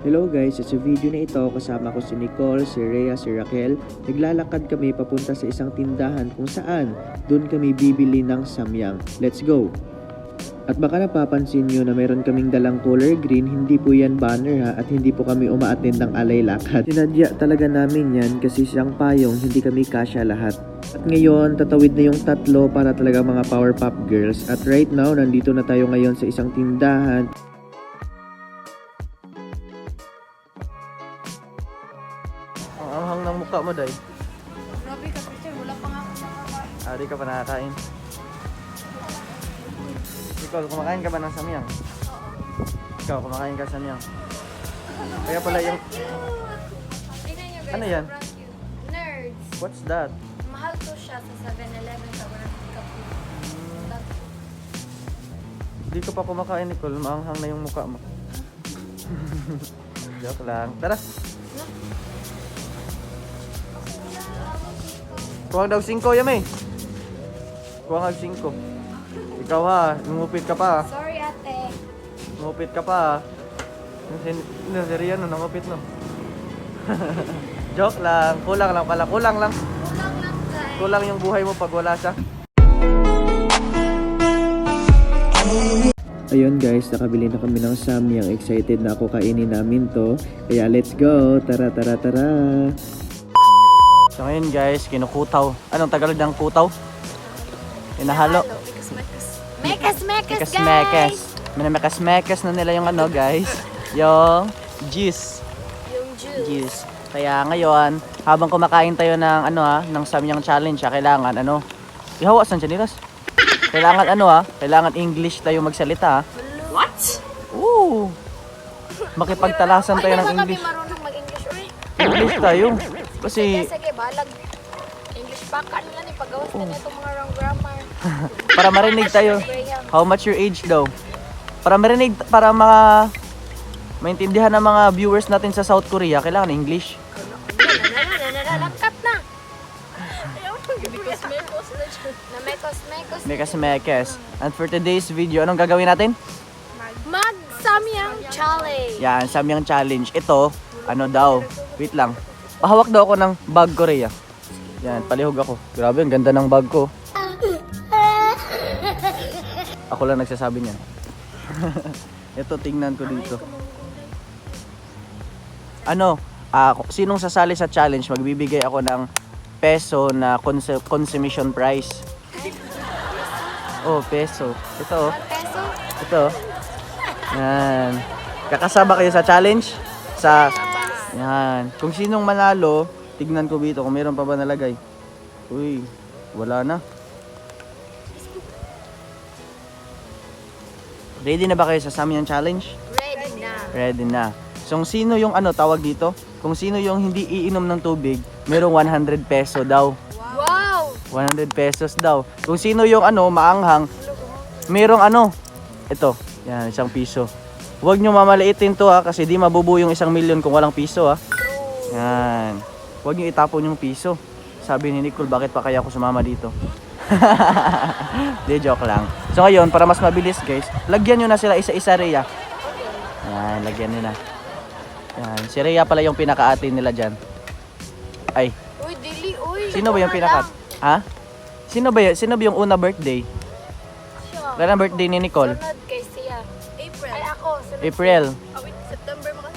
Hello guys, sa video na ito kasama ko si Nicole, si Rhea, si Raquel. Naglalakad kami papunta sa isang tindahan kung saan doon kami bibili ng samyang. Let's go! At baka napapansin nyo na meron kaming dalang color green, hindi po yan banner ha, at hindi po kami umaattend ng alay lakad. Sinadya talaga namin yan kasi siyang payong, hindi kami kasya lahat. At ngayon, tatawid na yung tatlo para talaga mga Power Pop Girls. At right now, nandito na tayo ngayon sa isang tindahan. Mukha mo, Day. Grabe ka, Christian. Wala pa nga ako nakakain. Ah, di ka pa nakakain. Nicole, kumakain ka ba ng samyang? Ikaw, kumakain ka samyang. Kaya pala yung... Tingnan nyo guys, Ano yan? sobrang cute. Nerds. What's that? Mahal to siya sa 7-Eleven sa 150 ka po. Di ko pa kumakain, Nicole. Maanghang na yung mukha mo. Joke lang. Tara. Kuha daw 5, Yame. Kuha nga 5. Ikaw ha, lumupit ka pa. Sorry ate. Ngupit ka pa. Yung serya no, nangupit no. Joke lang. Kulang lang pala. Kulang lang. Kulang lang guys. Kulang yung buhay mo pag wala siya. Ayun guys, nakabili na kami ng samyang. Excited na ako kainin namin to. Kaya let's go. Tara, tara, tara. So ngayon guys, kinukutaw. Anong Tagalog ng kutaw? Inahalo. Mekas, mekas, Mekas guys! mekas. Minamekas mekas na nila yung ano guys. Yung juice. Yung juice. Juice. Kaya ngayon, habang kumakain tayo ng ano ha, ng Samyang Challenge ha, kailangan ano, ihawa san chanilas. Kailangan ano ha, kailangan English tayo magsalita ha. What? Oo. Makipagtalasan tayo ng English. English tayo. sige, Kasi sige, balag. English pa ka nila ni paggawas na itong mga wrong grammar. para marinig tayo. How much your age daw? Para marinig, para mga maintindihan ng mga viewers natin sa South Korea, kailangan English. Lalangkat na. Mekos mekos. And for today's video, anong gagawin natin? Mag Samyang Challenge. Yan, Samyang Challenge. Ito, ano daw, wait lang. Pahawak daw ako ng bag Korea. Yan, palihog ako. Grabe, ang ganda ng bag ko. Ako lang nagsasabi niyan. Ito, tingnan ko dito. Ano, kung sinong sasali sa challenge, magbibigay ako ng peso na consu- consumption price. Oh, peso. Ito, oh. Peso. Ito. Yan. Kakasama kayo sa challenge? Sa... Yan. Kung sinong manalo, tignan ko dito kung meron pa ba nalagay. Uy, wala na. Ready na ba kayo sa Samyang Challenge? Ready na. Ready na. So, kung sino yung ano tawag dito? Kung sino yung hindi iinom ng tubig, merong 100 peso daw. Wow! 100 pesos daw. Kung sino yung ano, maanghang, merong ano, ito, yan, isang piso. Huwag nyo mamaliitin to ha, kasi di mabubuo yung isang milyon kung walang piso ha. Yan. Huwag nyo itapon yung piso. Sabi ni Nicole, bakit pa kaya ako sumama dito? Di, joke lang. So ngayon, para mas mabilis guys, lagyan nyo na sila isa-isa Rhea. Yan, lagyan nyo na. Yan, si Rhea pala yung pinaka-ate nila dyan. Ay, Uy, dili, uy. Sino ba yung Ikaw pinaka? lang. Ha? Sino ba? Sino ba yung una birthday? Siya. Kailan birthday ni Nicole? Sunod April. Oh, wait, September mga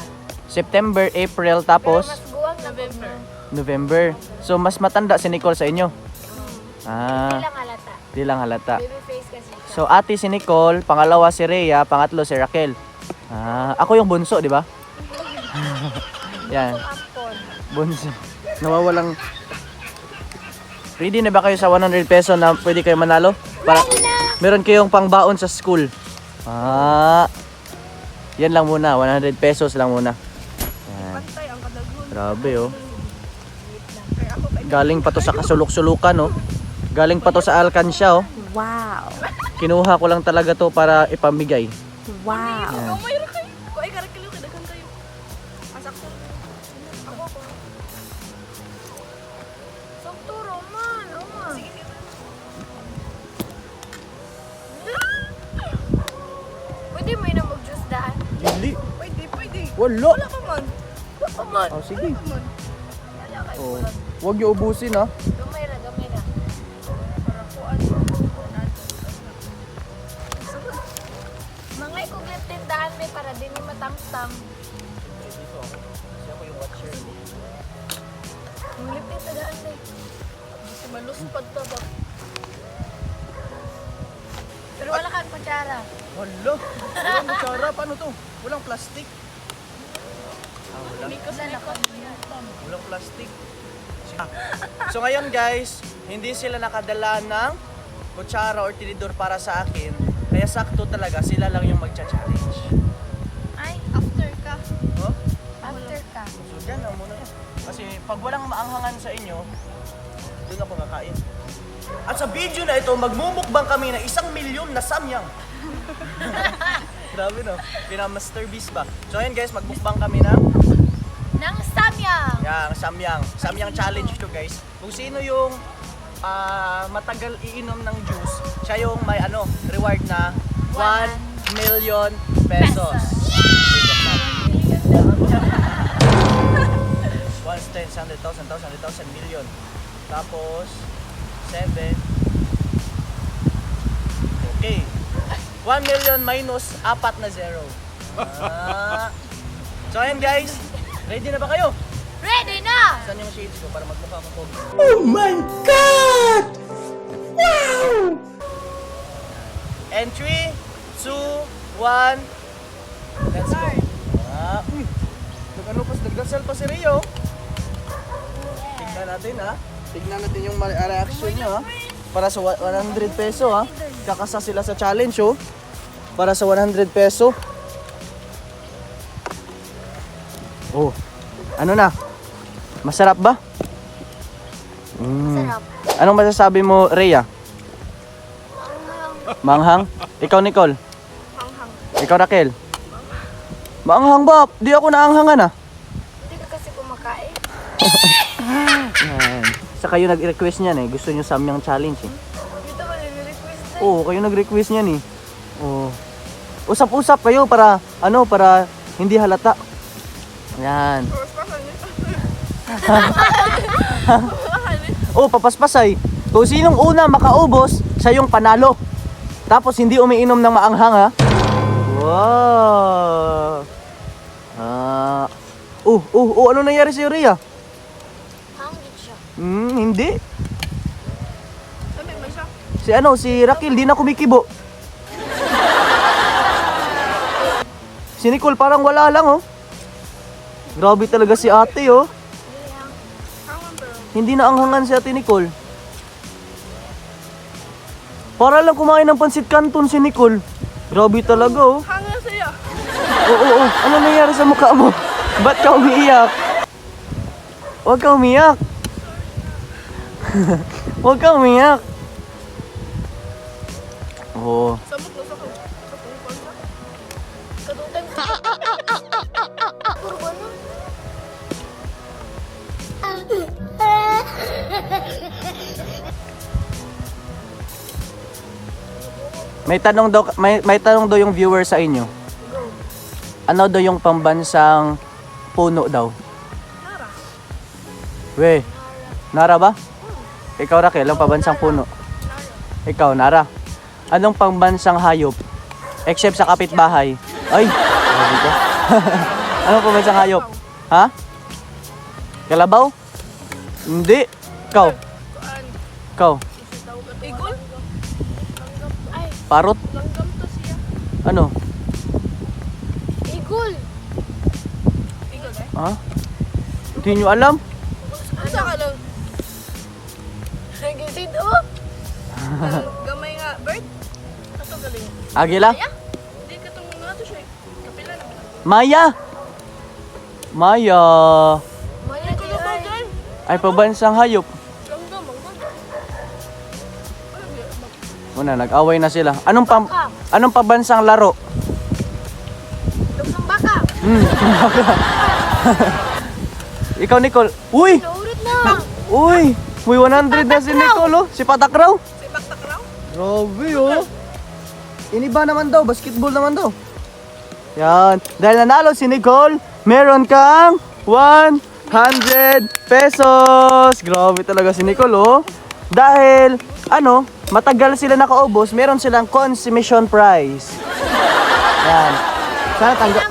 September, April, Pero tapos mas guwag November. November. So, mas matanda si Nicole sa inyo. Ah, Ilang halata. di lang halata. Baby face kasi siya. So, ate si Nicole, pangalawa si Rhea, pangatlo si Raquel. Ah, ako yung bunso, di ba? Yan, Ampon. bunso. Nawawalang... Ready na ba kayo sa 100 peso na pwede kayo manalo? Para meron kayong pangbaon sa school. Ah. Yan lang muna, 100 pesos lang muna. Yan. Grabe oh. Galing pa to sa kasulok-sulukan oh. Galing pa to sa alkansya oh. Wow. Kinuha ko lang talaga to para ipamigay. Wow. Yan. Wala. Wala pa man. Wala pa man. Oh, sige. Wala pa man. Wala kay Oh. bulot. Huwag niyo ubusin ha. Gamay na, gamay na. Para kuan. Mga ikuglit tindahan may para din ni matamtam. Mulit yung tindahan may. Kasi maluspad ta ba? Pero wala kang kutsara. Wala. Walang kutsara. Paano to? Walang plastic. Ah, wala. Wala na kami. Walang plastic. Ah. So ngayon guys, hindi sila nakadala ng kutsara or tinidor para sa akin. Kaya sakto talaga, sila lang yung magcha-challenge. Ay, After ka. Oh? after ka. So dyan lang muna. Kasi pag walang maanghangan sa inyo, doon ako kakain. At sa video na ito, magmumukbang kami ng isang milyon na samyang. Grabe no? Pina-Master Beast ba? So ayan guys, magmukbang kami ng Yang samyang. Samyang challenge to guys. Kung sino yung ah, matagal iinom ng juice, siya yung may ano, reward na 1 million pesos. Once, 10, 100,000, 1,000, 1,000 million. Tapos, 7. Okay. 1 million minus 4 na zero. Ah. So ayan guys, ready na ba kayo? Ready na! Saan yung shades ko para magmukha akong pogi? Oh my God! Wow! And 3, 2, 1, let's go. Ah, uy! Nag-ano pa, nagdasal pa si Rio. Tignan natin ha. Tignan natin yung reaction niya ha. Para sa wa- 100 peso ha. Kakasa sila sa challenge oh. Para sa 100 peso. Oh. Ano na? Masarap ba? Mm. Sarap. Anong masasabi mo, Rhea? Manghang. Ikaw, Nicole? Hanghang. Ikaw, Raquel? Maanghang ba? Di ako naanghangan ah. Hindi ka kasi kumakain. Yan. Sa kayo nag-request niyan eh. Gusto niyo samyang challenge eh. Dito ba nire-request na? Oo, kayo nag-request niyan eh. Oo. Usap-usap kayo para, ano, para hindi halata. Yan. Or pa ka niya. Oh, papaspasay. Kung sinong una makaubos, siya yung panalo. Tapos hindi umiinom ng maanghang ha. Wow. Ah. Oh, oh, oh, ano nangyari sa Rhea? Hangit siya. Hmm, hindi. Sabi ba siya? Si ano, si Rakil, di na kumikibo. Si Nicole parang wala lang oh. Grabe talaga si ate oh. Hindi na anghangan si ate Nicole. Para lang kumain ng pansit canton si Nicole. Grabe talaga oh. Hanghang siya. Oo, oo, oo. Ano nangyari sa mukha mo? Ba't ka umiiyak? Huwag ka umiyak. Huwag ka umiyak. Oo. Sa ko. May tanong daw may, may tanong daw yung viewer sa inyo. Ano daw yung pambansang puno daw? Nara. We. Nara ba? Ikaw Raquel, ang pambansang puno. Ikaw, Nara. Anong pambansang hayop? Except sa kapitbahay. Ay. Anong pambansang hayop? Ha? Kalabaw? Hindi. Ikaw. Ikaw. Igol? Ay, Parot? Langgam to siya. Ano? igul. Igol eh? Ha? Hindi nyo alam? Asa ka lang? Nagisid oh. Gamay nga. Bird? Ato galing. Agila? Hindi ka itong mga to siya. eh. Kapila na. Maya! Maya! Maya di Kulo ba ay. dyan? Ay, pabansang hayop. Langgam. Ang ganda. Ano ba? Una, nag-away na sila. Anong pam Baka. anong pabansang laro? Lugsong baka. Hmm, Ikaw, Nicole. Uy! Naurit na. Uy! Uy, 100 na si Nicole, oh. Si Patakraw. Si Baktakraw? Grabe, oh. Iniba naman daw. Basketball naman daw. Yan. Dahil nanalo si Nicole, meron kang 100 pesos. Grabe talaga si Nicole, oh. Dahil, ano, matagal sila nakaubos, meron silang consummation prize. Yan. Sana tanggap...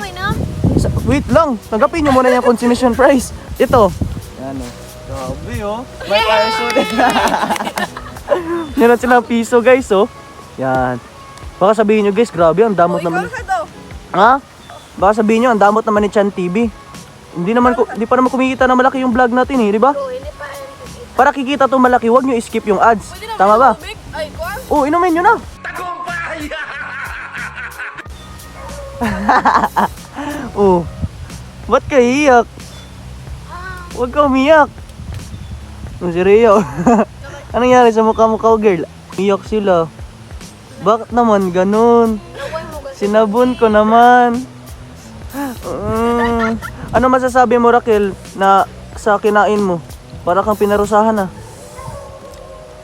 Sa- Wait lang, tanggapin nyo muna yung consummation prize. Ito. Yan o. Grabe oh. May parachute. Meron silang piso guys oh. Yan. Baka sabihin nyo guys, grabe ang damot Oh, naman. Ha? Baka sabihin nyo, ang damot naman ni Chan TV. Hindi naman, ku- hindi pa naman kumikita na malaki yung vlog natin eh, di ba? Bro, hindi pa yan kikita. Para kikita to malaki, wag nyo skip yung ads. Pwede na Tama ba? tubig? Ay, kuwan. Oh, inumin nyo na. oh. Ba't ka iiyak? Huwag ka umiyak. Oh, si Rio. Anong nangyari sa mukha-mukha girl? Iyak sila. Bakit naman ganun? Mo. Sinabon ko naman. Mm. Ano masasabi mo, Raquel, na sa kinain mo? Para kang pinarusahan ah.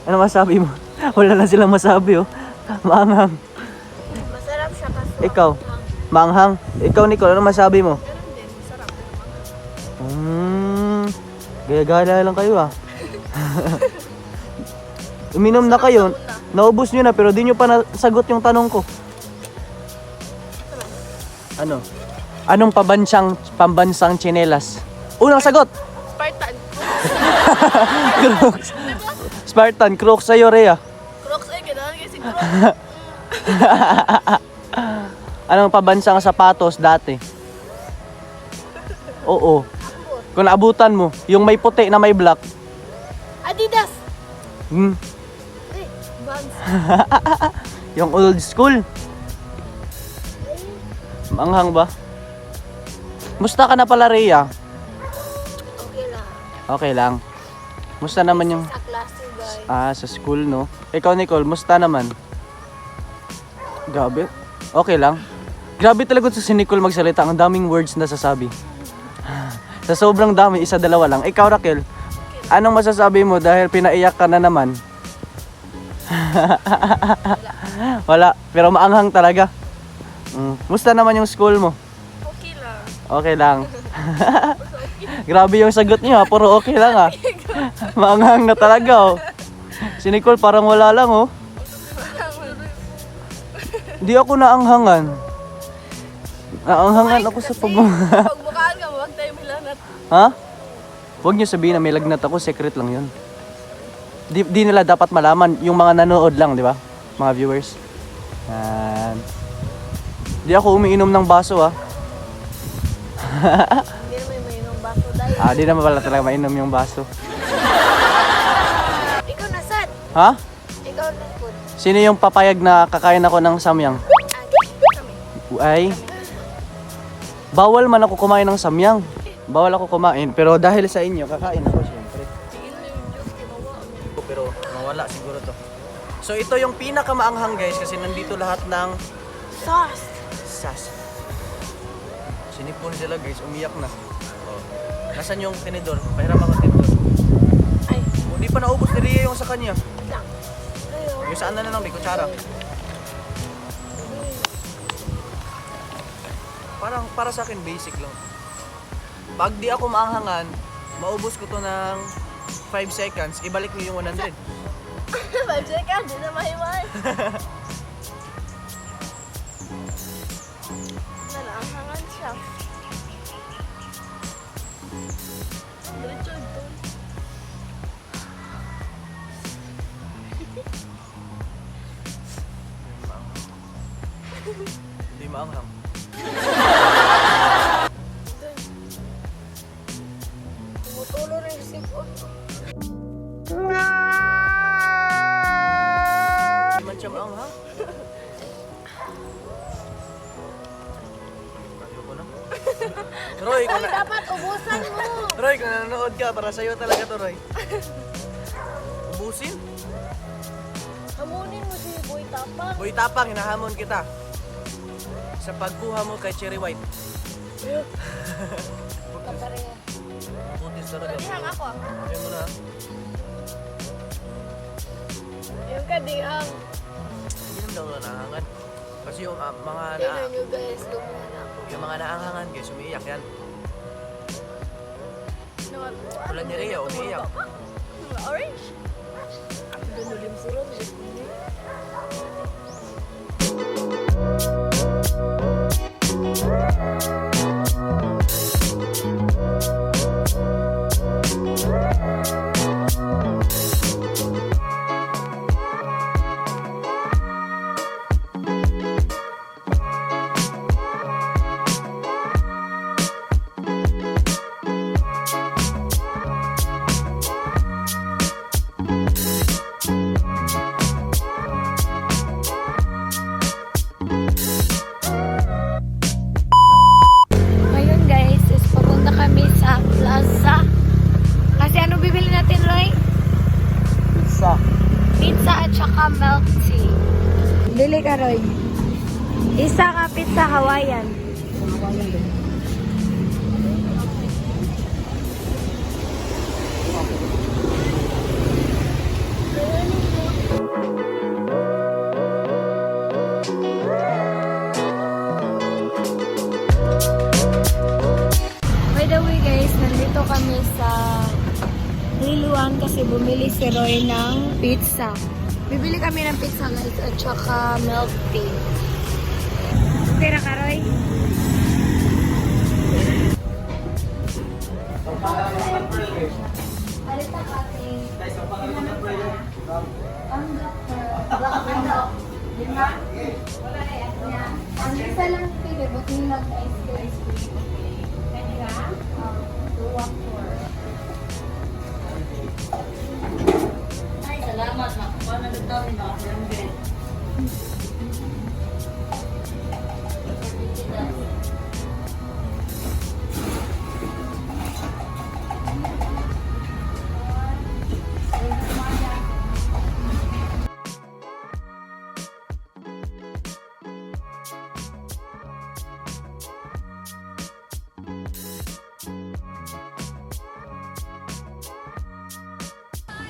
Ano masabi mo? Wala na silang masabi oh. Maanghang. Masarap siya kasi. Ikaw? Maanghang. Ikaw, Nicole, ano masabi mo? Hmm. Gaya-gala lang kayo ah. Uminom na kayo. Naubos nyo na pero di nyo pa nasagot yung tanong ko. Ano? Anong pabansang pambansang tsinelas? Unang sagot! Spartan. Crooks. Spartan, Crooks sa'yo, Rhea. Crocs ay, kailangan kasi Crocs. Anong pabansang sapatos dati? Oo. Kung naabutan mo, yung may puti na may black. Adidas! Hmm. Eh, Vans. Yung old school. Manghang ba? Musta ka na pala, Rhea? Okay lang. Okay lang. Musta naman yung... Sa klase, guys. Ah, sa school, no? Ikaw, Nicole, musta naman? Grabe. Okay lang. Grabe talaga sa si Nicole magsalita. Ang daming words na sasabi. sa sobrang dami, isa, dalawa lang. Ikaw, Raquel, anong masasabi mo dahil pinaiyak ka na naman? Wala. Pero maanghang talaga. Mm. Musta naman yung school mo? Okay lang. Grabe yung sagot niyo, ha? puro okay lang ha. Maanghang na talaga oh. Si Nicole parang wala lang oh. Di ako naanghangan. Naanghangan ako sa pag... Pag mukhaan ka, huwag tayo milanat. ha? Huwag niyo sabihin na may lagnat ako, secret lang yun. Di, di nila dapat malaman, yung mga nanood lang, di ba? Mga viewers. Yan. Di ako umiinom ng baso ah. Hindi naman may inom baso dahil. Ah, di naman pala talaga mainom yung baso. Ikaw na, Sat. Ha? Ikaw na, Pud. Sino yung papayag na kakain ako ng samyang? Ay, bawal man ako kumain ng samyang. Bawal ako kumain, pero dahil sa inyo, kakain ako syempre. Pero mawala siguro to. So ito yung pinakamaanghang guys kasi nandito lahat ng Sauce. sas. Sinipon sila guys, umiyak na. Oh. Nasaan yung tinidor? Pahiram ako tinidor. Ay, Oh, di pa naubos ni Ria yung sa kanya. Yung saan na lang, may kutsara. Parang para sa akin basic lang. Pag di ako maanghangan, maubos ko to ng 5 seconds, ibalik niyo yung 100. 5 seconds, di na mahiway. Nalaangangan siya. Diretso ito. Hindi maanghang. para sa'yo talaga to, Roy. Ubusin? Hamunin mo si Boy Tapang. Boy Tapang, hinahamon kita. Sa pagkuha mo kay Cherry White. Kapareha. Putis talaga. Dihang ako. ah. Ayun mo na. Yung kadihang. Hindi naman daw nahangan. Kasi yung ah, mga na, Tingnan nyo guys, lumuna ako. yung mga naanghangan guys, umiiyak yan. Naman. Tulad ni Rhea, umiiyak. Orange. Danulim si Ron. Pizza. Bibili kami ng pizza guys at saka milk tea. Pera ka Roy? Alita ka. Ang doctor. Lima? Wala na yan. Ang isa lang pili, but nilag ice cream. Pwede ka? Um, two, one, four.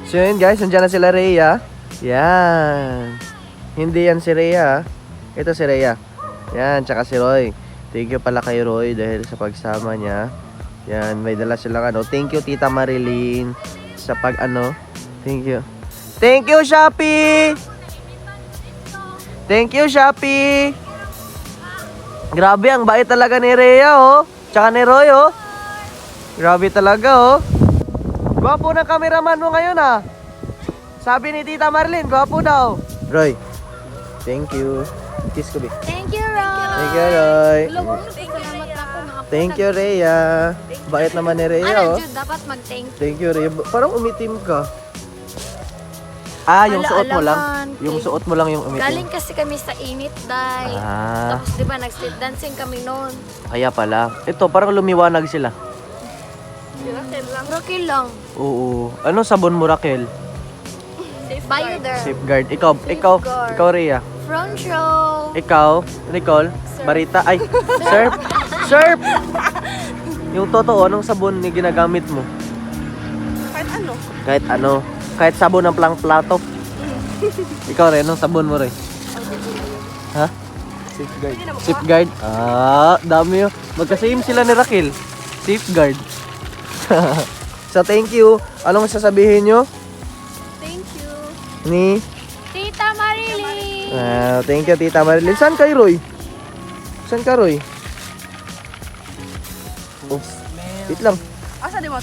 So yun guys, nandiyan na sila Rhea. Yan. Hindi yan si Rhea. ah. Ito si Rhea. Yan, tsaka si Roy. Thank you pala kay Roy dahil sa pagsama niya. Yan, may dala silang ano. Thank you Tita Marilyn sa pag ano. Thank you. Thank you Shopee! Thank you Shopee! Grabe, ang bait talaga ni Rhea oh. Tsaka ni Roy oh. Grabe talaga oh. Gwapo ng cameraman mo ngayon ah. Sabi ni Tita Marlene, gwapo daw. Roy, thank you. Kiss ko, Bi. Thank you, Roy! Thank you, Roy. Salamat ako. mga Thank you, Rhea. Bait naman ni Rhea, Ano, oh. Jude, dapat mag-thank you. Thank you, Rhea. Parang umitim ka. Ah, yung Ala, suot mo lang. alaman, Yung suot mo lang yung umitim. Galing kasi kami sa init, Day. Ah, Tapos di ba nag-street dancing kami noon. kaya pala. Ito, parang lumiwanag sila. Rocky lang. Oo. Ano sabon mo, Raquel? Bio there. Safeguard. Ikaw, ikaw, Safeguard. ikaw, Rhea. Front row. Ikaw, Nicole, Barita, ay, Surf, Surf! Yung totoo, anong sabon ni ginagamit mo? Kahit ano. Kahit ano, kahit sabon ng plang plato. Ikaw rin, anong sabon mo rin? Ha? Safeguard. Safeguard? Ah, dami yun. Magkasame sila ni Raquel. Safeguard. so, thank you. Anong sasabihin nyo? Ni? Tita Marilyn. Ah, thank you, Tita Marilyn. Saan kay Roy? Saan ka, Roy? Oh, wait lang. Asa di ang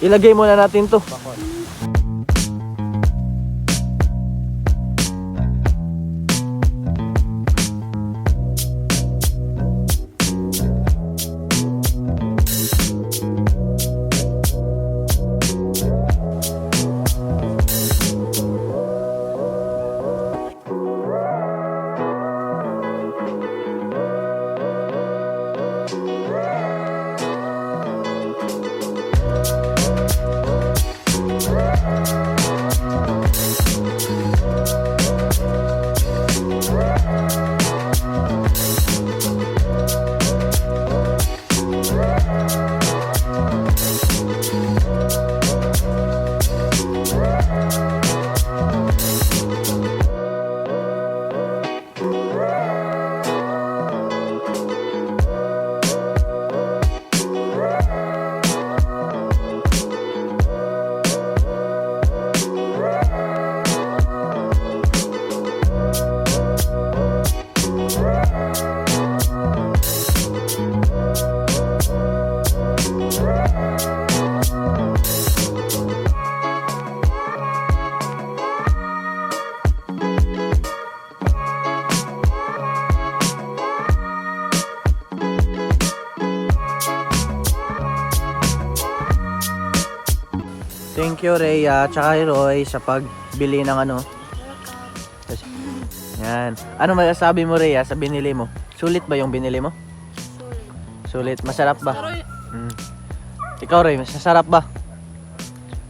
Ilagay muna natin to. Thank you, Rhea, tsaka Roy, sa pagbili ng ano. Yan. Ano masasabi mo, Rhea, sa binili mo? Sulit ba yung binili mo? Sulit. Masarap ba? Mm. Ikaw, Roy, masarap ba?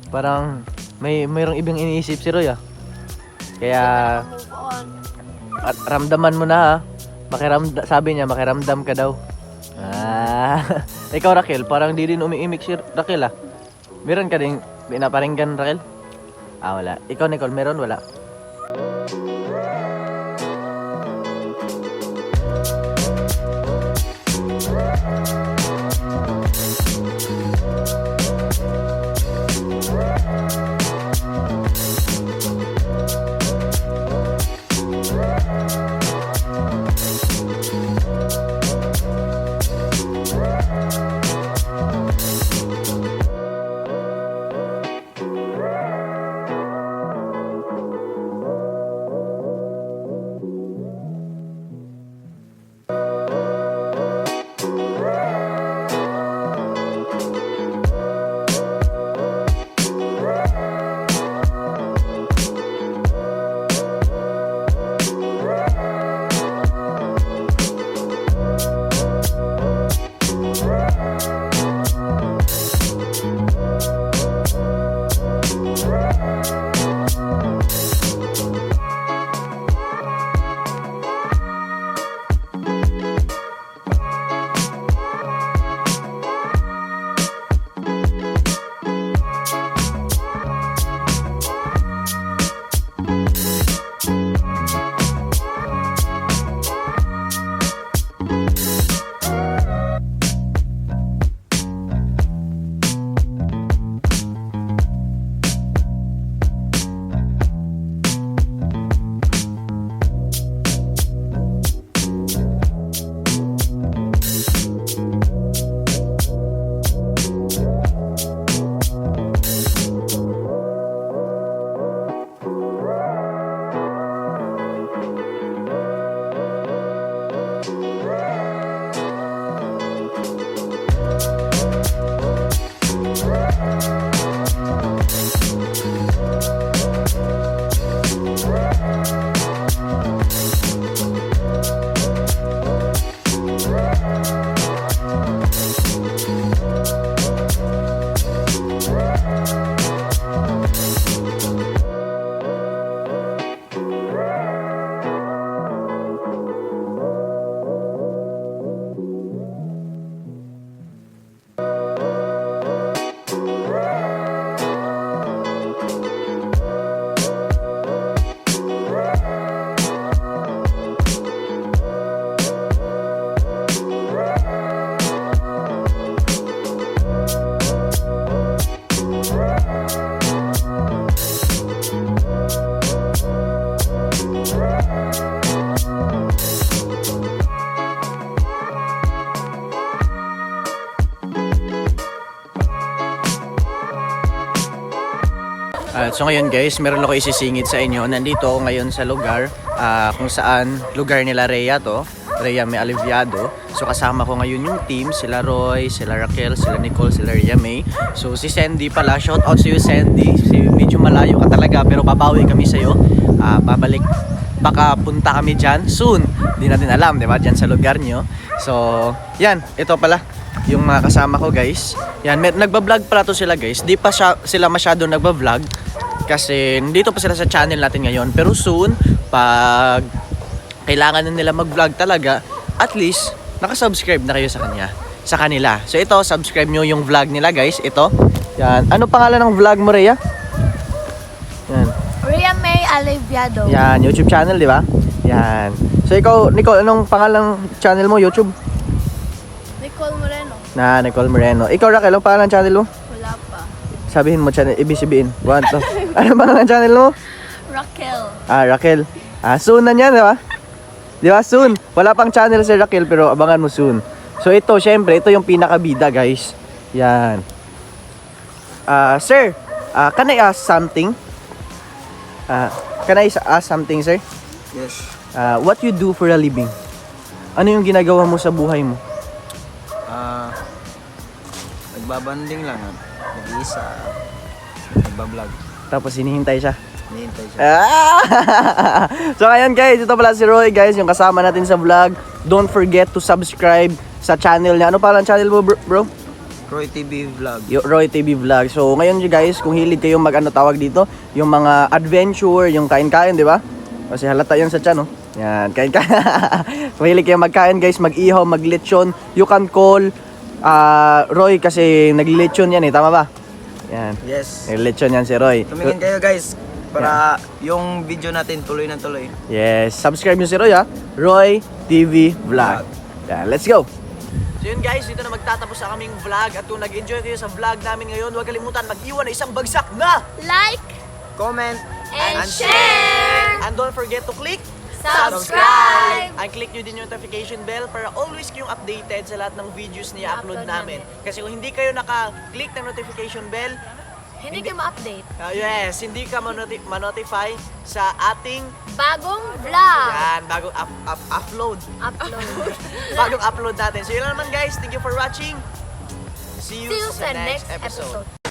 Parang may mayroong ibang iniisip si Roy, ah. Kaya, at ramdaman mo na, ha? Makiramda, sabi niya, makiramdam ka daw. Ah. Ikaw, Raquel, parang di rin umiimik si Raquel, ah. Meron ka ding pinaparinggan, Raquel? Ah, wala. Ikaw, Nicole, meron? Wala. So ngayon guys, meron ako isisingit sa inyo. Nandito ako ngayon sa lugar ah, kung saan lugar nila Rhea to. Rhea may aliviado. So kasama ko ngayon yung team, sila Roy, sila Raquel, sila Nicole, sila Rhea May. So si Sandy pala, shout out sa iyo Sandy. Si, medyo malayo ka talaga pero babawi kami sa iyo. Ah, babalik baka punta kami dyan soon. Hindi natin alam, di ba? Dyan sa lugar nyo. So, yan. Ito pala yung mga kasama ko guys. Yan, may, nagbablog pala to sila guys. Di pa siya, sila masyado nagbablog kasi dito pa sila sa channel natin ngayon. Pero soon, pag kailangan na nila mag-vlog talaga, at least nakasubscribe na kayo sa kanya sa kanila. So ito, subscribe nyo yung vlog nila guys. Ito. Yan. Ano pangalan ng vlog mo, Rhea? Yan. Rhea May Aliviado. Yan, YouTube channel, di ba? Yan. So ikaw, Nicole, anong pangalan ng channel mo, YouTube? Nicole Moreno. Na, Nicole Moreno. Ikaw, Raquel, anong pangalan ng channel mo? Sabihin mo, channel, ibig sabihin. One, two. ano pangalan ng channel mo? Raquel. Ah, Raquel. Ah, soon na yan, di ba? Di ba? Soon. Wala pang channel si Raquel, pero abangan mo soon. So ito, syempre, ito yung pinakabida, guys. Yan. Ah, sir, ah, can I ask something? Ah, can I ask something, sir? Yes. Ah, what you do for a living? Ano yung ginagawa mo sa buhay mo? Ah, nagbabanding lang. ah. Nag-iisa. nagbablog. Tapos hinihintay siya. Nihintay siya. Ah! so ngayon guys, ito pala si Roy guys, yung kasama natin sa vlog. Don't forget to subscribe sa channel niya. Ano pala ang channel mo bro? bro? Roy TV Vlog. Yo- Roy TV Vlog. So ngayon you guys, kung hilig kayong mag ano tawag dito, yung mga adventure, yung kain-kain, di ba? Kasi halata yun sa chan, no? Yan, kain-kain. kung hilig kayong magkain guys, mag-ihaw, mag-lechon, you can call ah, Roy kasi nag-lechon yan eh, tama ba? Yan. Yes. Nag-lechon yan si Roy. Tumingin kayo guys para yung video natin tuloy na tuloy. Yes, subscribe nyo si Roy ha. Roy TV Vlog. Yeah, let's go! So yun guys, dito na magtatapos sa kaming vlog at kung nag-enjoy kayo sa vlog namin ngayon, huwag kalimutan mag-iwan ng isang bagsak na! Like Comment and share! And don't forget to click Subscribe! And click nyo din yung notification bell para always kayong updated sa lahat ng videos na i-upload namin. namin. Kasi kung hindi kayo naka-click ng notification bell, Hindi kayo ma-update. uh, yes, hindi ka manoti- ma-notify sa ating Bagong vlog! yan, bagong up- up- upload. Upload. bagong upload natin. So yun lang naman guys. Thank you for watching. See you, See you sa sa next next episode. episode.